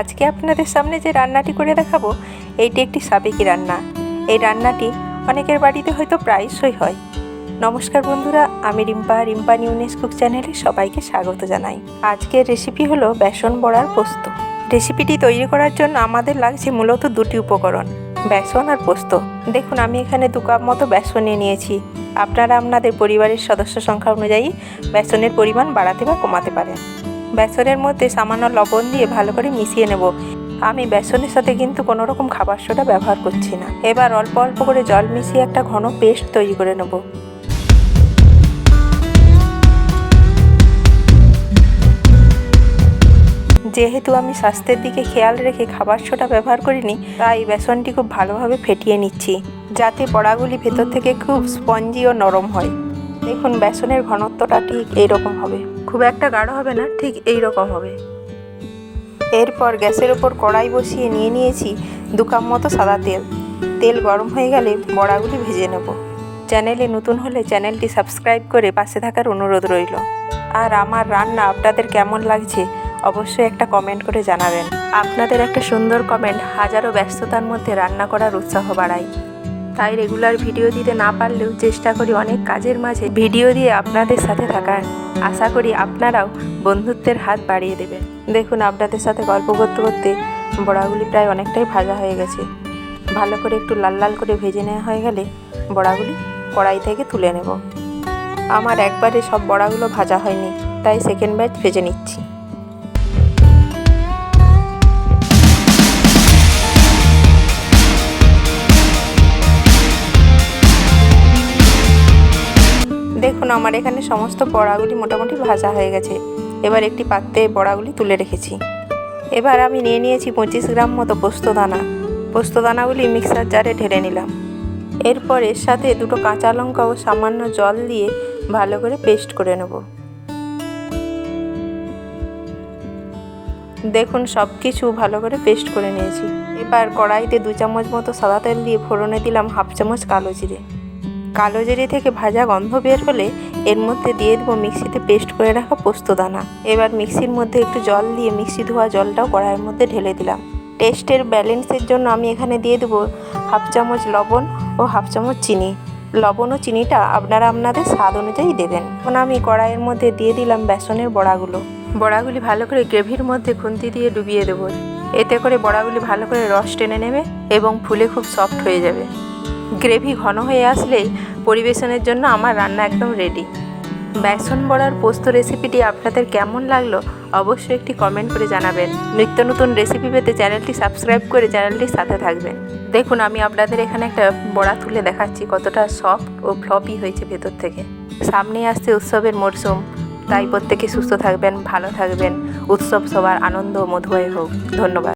আজকে আপনাদের সামনে যে রান্নাটি করে দেখাবো, এইটি একটি সাবেকি রান্না। এই রান্নাটি অনেকের বাড়িতে হয়তো প্রায়শই হয়। নমস্কার বন্ধুরা, আমি রিম্পা রিম্পা নিউনেস কুক চ্যানেলে সবাইকে স্বাগত জানাই। আজকের রেসিপি হলো বেসন বড়ার পোস্ত। রেসিপিটি তৈরি করার জন্য আমাদের লাগছে মূলত দুটি উপকরণ, বেসন আর পোস্ত। দেখুন, আমি এখানে দু কাপ মতো বেসন নিয়ে নিয়েছি। আপনারা আপনাদের পরিবারের সদস্য সংখ্যা অনুযায়ী বেসনের পরিমাণ বাড়াতে বা কমাতে পারেন। বেসনের মধ্যে সামান্য লবণ দিয়ে ভালো করে মিশিয়ে নেব। আমি বেসনের সাথে কিন্তু কোনো রকম খাবার সোডা ব্যবহার করছি না। এবার অল্প অল্প করে জল মিশিয়ে একটা ঘন পেস্ট তৈরি করে নেব। যেহেতু আমি স্বাস্থ্যের দিকে খেয়াল রেখে খাবার সোডা ব্যবহার করিনি, তাই বেসনটি খুব ভালোভাবে ফেটিয়ে নিচ্ছি। যাতে বড়াগুলি ভেতর থেকে খুব স্পঞ্জি ও নরম হয়। দেখুন, বেসনের ঘনত্বটা ঠিক এইরকম হবে। খুব একটা গাঢ় হবে না, ঠিক এই রকম হবে। এরপর গ্যাসের ওপর কড়াই বসিয়ে নিয়ে নিয়েছি দু কাপ মতো সাদা তেল। তেল গরম হয়ে গেলে বড়াগুলি ভেজে নেব। চ্যানেলে নতুন হলে চ্যানেলটি সাবস্ক্রাইব করে পাশে থাকার অনুরোধ রইল। আর আমার রান্না আপনাদের কেমন লাগছে অবশ্যই একটা কমেন্ট করে জানাবেন। আপনাদের একটা সুন্দর কমেন্ট হাজারো ব্যস্ততার মধ্যে রান্না করার উৎসাহ বাড়ায়। তাই রেগুলার ভিডিও দিতে না পারলেও চেষ্টা করি অনেক কাজের মাঝে ভিডিও দিয়ে আপনাদের সাথে থাকার। আশা করি আপনারাও বন্ধুত্বের হাত বাড়িয়ে দেবেন। দেখুন, আপনাদের সাথে গল্প করতে করতে বড়াগুলি প্রায় অনেকটাই ভাজা হয়ে গেছে। ভালো করে একটু লাল লাল করে ভেজে নেওয়া হয়ে গেলে বড়াগুলি কড়াই থেকে তুলে নেব। আমার একবারে সব বড়াগুলো ভাজা হয়নি, তাই সেকেন্ড ব্যাচ ভেজে নিচ্ছি। দেখুন, আমার এখানে সমস্ত বড়াগুলি মোটামুটি ভাজা হয়ে গেছে। এবার একটি পাত্রে বড়াগুলি তুলে রেখেছি। এবার আমি নিয়ে নিয়েছি পঁচিশ গ্রাম মতো পোস্তদানা পোস্তদানাগুলি মিক্সার জারে ঢেলে নিলাম। এরপর এর সাথে দুটো কাঁচা লঙ্কা ও সামান্য জল দিয়ে ভালো করে পেস্ট করে নেব। দেখুন সব কিছু ভালো করে পেস্ট করে নিয়েছি। এবার কড়াইতে দু চামচ মতো সাদা তেল দিয়ে ফোড়নে দিলাম হাফ চামচ কালো জিরে। কালো জিরে থেকে ভাজা গন্ধ বের হলে এর মধ্যে দিয়ে দেবো মিক্সিতে পেস্ট করে রাখা পোস্তদানা এবার মিক্সির মধ্যে একটু জল দিয়ে মিক্সি ধোয়া জলটাও কড়াইয়ের মধ্যে ঢেলে দিলাম। টেস্টের ব্যালেন্সের জন্য আমি এখানে দিয়ে দেবো হাফ চামচ লবণ ও হাফ চামচ চিনি। লবণ ও চিনিটা আপনারা আপনাদের স্বাদ অনুযায়ী দেবেন। এখন আমি কড়াইয়ের মধ্যে দিয়ে দিলাম বেসনের বড়াগুলো। বড়াগুলি ভালো করে গ্রেভির মধ্যে খুন্তি দিয়ে ডুবিয়ে দেবো। এতে করে বড়াগুলি ভালো করে রস টেনে নেবে এবং ফুলে খুব সফট হয়ে যাবে। গ্রেভি ঘন হয়ে আসলেই পরিবেশনের জন্য আমার রান্না একদম রেডি বেসন বড়ার পোস্ত রেসিপিটি আপনাদের কেমন লাগল অবশ্যই একটি কমেন্ট করে জানাবেন। নিত্য নতুন রেসিপি পেতে চ্যানেলটি সাবস্ক্রাইব করে চ্যানেলটির সাথে থাকবেন। দেখুন, আমি আপনাদের এখানে একটা বড়া তুলে দেখাচ্ছি, কতটা সফট ও ফ্লপি হয়েছে ভেতর থেকে। সামনে আসছে উৎসবের মরশুম তাই প্রত্যেকে সুস্থ থাকবেন, ভালো থাকবেন। উৎসব সবার আনন্দ মধুময় হোক। ধন্যবাদ।